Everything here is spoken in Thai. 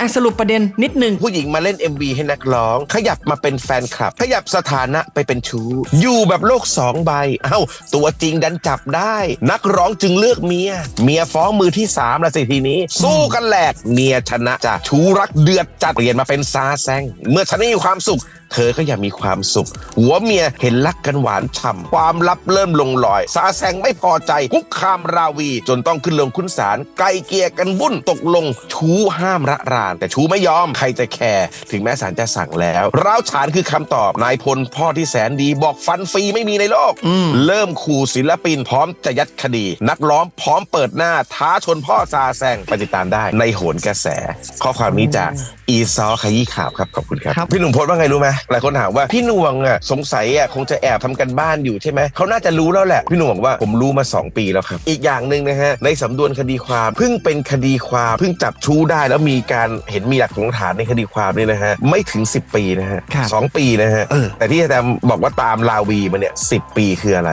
อะสรุปประเด็นนิดหนึ่งผู้หญิงมาเล่น MV ให้นักร้อง ขยับมาเป็นแฟนคลับ ขยับสถานะไปเป็นชู้ อยู่แบบโลกสองใบ เอ้า ตัวจริงดันจับได้ นักร้องจึงเลือกเมีย เมียฟ้องมือที่สามละสิทีนี้ สู้กันแหลกเมียชนะจ้ะชู้รักเดือดจัดเปลี่ยนมาเป็นซาแซงเมื่อฉันไม่มีความสุข เธอก็อย่ามีความสุข หัวเมียเห็นรักกันหวานฉ่ำความลับเริ่มลงรอย ซาแซงไม่พอใจคุกคามราวี จนต้องขึ้นลงขึ้นศาลไกลเกลียกันวุ่นตกลง ชู้ห้ามระรานแต่ชู้ไม่ยอมใครจะแคร์ถึงแม้ศาลจะสั่งแล้วร้าวฉานคือคำตอบนายพลพ่อที่แสนดีบอกฟันฟรีไม่มีในโลก เริ่มขู่ศิลปินพร้อมจะยัดคดี นักร้องพร้อมเปิดหน้าท้าชนพ่อซาแซงไปติดตามได้ในโหนกระแส ข้อความนี้จากอีซอขยี้ข่าวครับขอบคุณครับครับพี่หนุ่มโพสต์ว่าไงรู้ไหมหลายคนถามว่าพี่หน่วงอะสงสัยอะคงจะแอบทำกันบ้านอยู่ใช่ไหมเขาน่าจะรู้แล้วแหละพี่หน่วงบอกว่าผมรู้มา 2 ปีแล้วครับ อีกอย่างหนึ่งนะฮะในสำนวนคดีความเพิ่งเป็นคดีความเพิ่งจับชู้ได้แล้วมีการเห็นมีหลักฐานในคดีความนี่นะฮะไม่ถึง 10 ปีนะฮะครับสองปีนะฮะเออแต่ที่อาจารย์บอกว่าตามลาวีมาเนี่ยสิปีคืออะไร